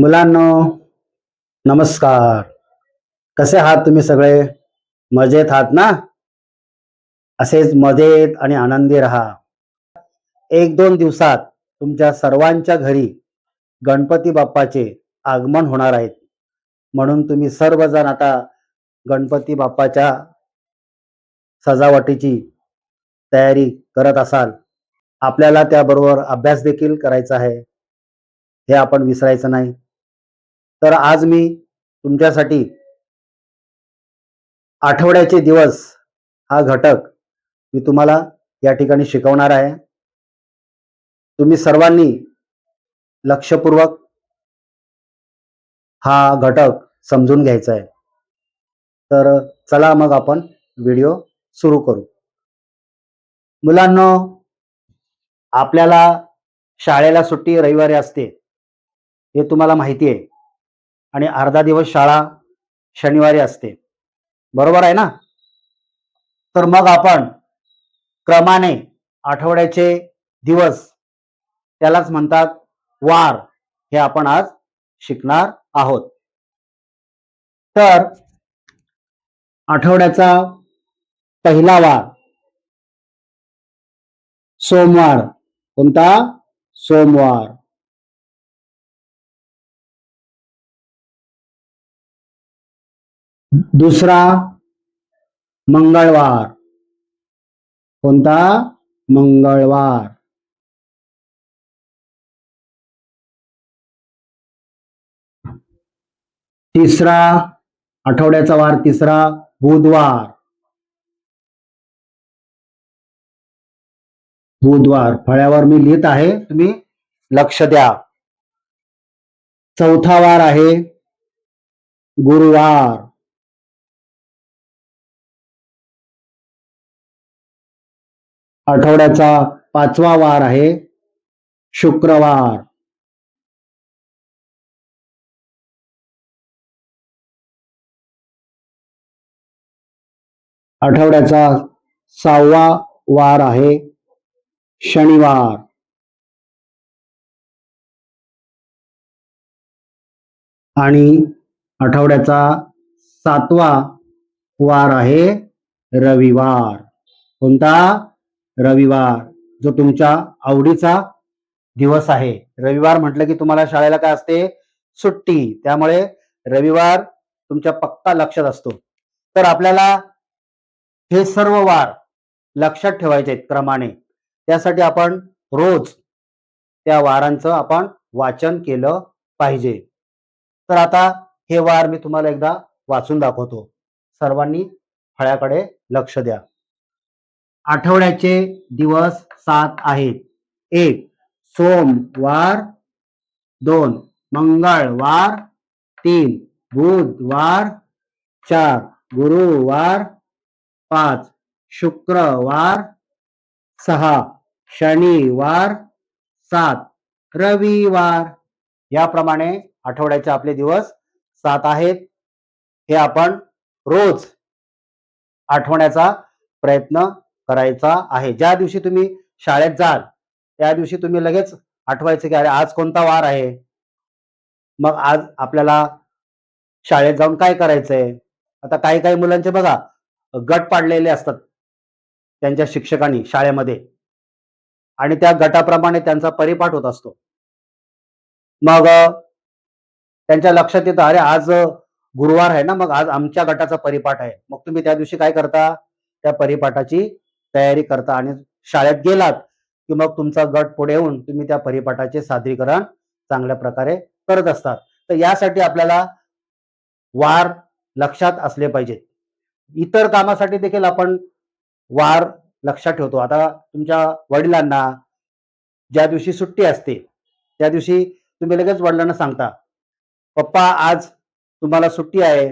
मुलांनो नमस्कार. कसे आहात तुम्ही सगळे? मजेत आहात ना? असेच मजेत आणि आनंदी राहा. एक दोन दिवसात तुमच्या सर्वांच्या घरी गणपती बाप्पाचे आगमन होणार आहेत म्हणून तुम्ही सर्वजण आता गणपती बाप्पाच्या सजावटीची तयारी करत असाल. आपल्याला त्याबरोबर अभ्यास देखील करायचा आहे. हे आपण विसरायचं नाही. तर आज मी तुमच्यासाठी आठवड्याचे दिवस हा घटक मी तुम्हाला या ठिकाणी शिकवणार आहे. तुम्ही सर्वांनी लक्षपूर्वक हा घटक समजून घ्यायचा आहे. तर चला मग आपण व्हिडिओ सुरू करू. मुलांनो आपल्याला शाळेला सुट्टी रविवारी असते हे तुम्हाला माहिती आहे. आणि अर्धा दिवस शाळा शनिवारी असते. बरोबर आहे ना? तर मग आपण क्रमाने आठवड्याचे दिवस त्यालाच म्हणतात वार हे आपण आज शिकणार आहोत. तर आठवड्याचा पहिला वार सोमवार. कोणता? सोमवार. दुसरा मंगळवार. कोणता? मंगळवार. तिसरा आठवड्याचा वार तिसरा बुधवार. बुधवार. फळ्यावर मी लिहित आहे तुम्ही लक्ष द्या. चौथा वार आहे गुरुवार. आठवड्याचा पाचवा वार आहे शुक्रवार. आठवड्याचा सहावा वार आहे शनिवार. आणि आठवड्याचा सातवा वार आहे रविवार. कोणता? रविवार जो तुमच्या आवडीचा दिवस आहे. रविवार म्हटलं की तुम्हाला शाळेला काय असते? सुट्टी. त्यामुळे रविवार तुमच्या पक्का लक्षात असतो. तर आपल्याला हे सर्व वार लक्षात ठेवायचे आहेत क्रमाने. त्यासाठी आपण रोज त्या वारांचं आपण वाचन केलं पाहिजे. तर आता हे वार मी तुम्हाला एकदा वाचून दाखवतो. सर्वांनी फळ्याकडे लक्ष द्या. आठवड्याचे दिवस सात आहेत. एक सोमवार. दोन मंगळवार. तीन बुधवार. चार गुरुवार. पाच शुक्रवार. सहा शनिवार. सात रविवार. याप्रमाणे आठवड्याचे आपले दिवस सात आहेत. हे आपण रोज आठवण्याचा प्रयत्न करायचा आहे. ज्या दिवशी तुम्ही शाळेत जाल त्या दिवशी तुम्ही लगेच आठवायचं की अरे आज कोणता वार आहे? मग आज आपल्याला शाळेत जाऊन काय करायचंय? आता काही काही मुलांचे बघा गट पाडलेले असतात त्यांच्या शिक्षकांनी शाळेमध्ये. आणि त्या गटाप्रमाणे त्यांचा परिपाठ होत असतो. मग त्यांच्या लक्षात येतं अरे आज गुरुवार आहे ना मग आज आमच्या गटाचा परिपाठ आहे. मग तुम्ही त्या दिवशी काय करता? त्या परिपाठाची तयारी करता आणि शाळेत गेलात की मग तुमचा गट पुढे येऊन तुम्ही त्या परिपाठाचे सादरीकरण चांगल्या प्रकारे करत असतात. तर यासाठी आपल्याला वार लक्षात असले पाहिजेत इतर कामासाठी देखील आपण वार लक्षात ठेवतो. आता तुमच्या वडिलांना ज्या दिवशी सुट्टी असते त्या दिवशी तुम्ही लगेच वडिलांना सांगता पप्पा आज तुम्हाला सुट्टी आहे.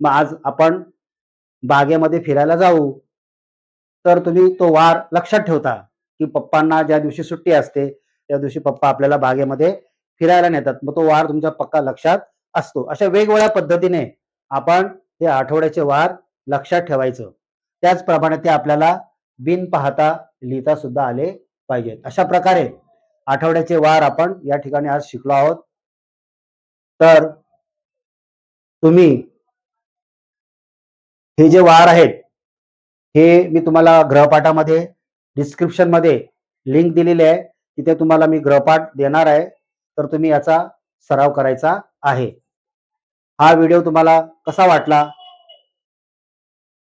मग आज आपण बागेमध्ये फिरायला जाऊ. तर तुम्ही तो वार लक्षात ठेवता की पप्पांना ज्या दिवशी सुट्टी असते त्या दिवशी पप्पा आपल्याला बागेमध्ये फिरायला नेतात. मग तो वार तुमच्या पक्का लक्षात असतो. अशा वेगवेगळ्या पद्धतीने आपण हे आठवड्याचे वार लक्षात ठेवायचं. त्याचप्रमाणे ते आपल्याला बिन पाहता लिहिता सुद्धा आले पाहिजेत. अशा प्रकारे आठवड्याचे वार आपण या ठिकाणी आज शिकलो आहोत. तर तुम्ही हे जे वार आहेत हे मी तुम्हाला ग्रहपाठामध्ये डिस्क्रिप्शनमध्ये लिंक दिलेली आहे. तिथे तुम्हाला मी ग्रहपाठ देणार आहे. तर तुम्ही याचा सराव करायचा आहे. हा व्हिडिओ तुम्हाला कसा वाटला?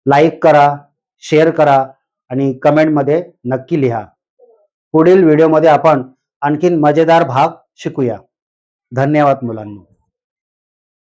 लाईक करा शेअर करा आणि कमेंटमध्ये नक्की लिहा. पुढील व्हिडिओमध्ये आपण आणखीन मजेदार भाग शिकूया. धन्यवाद मुलांनो.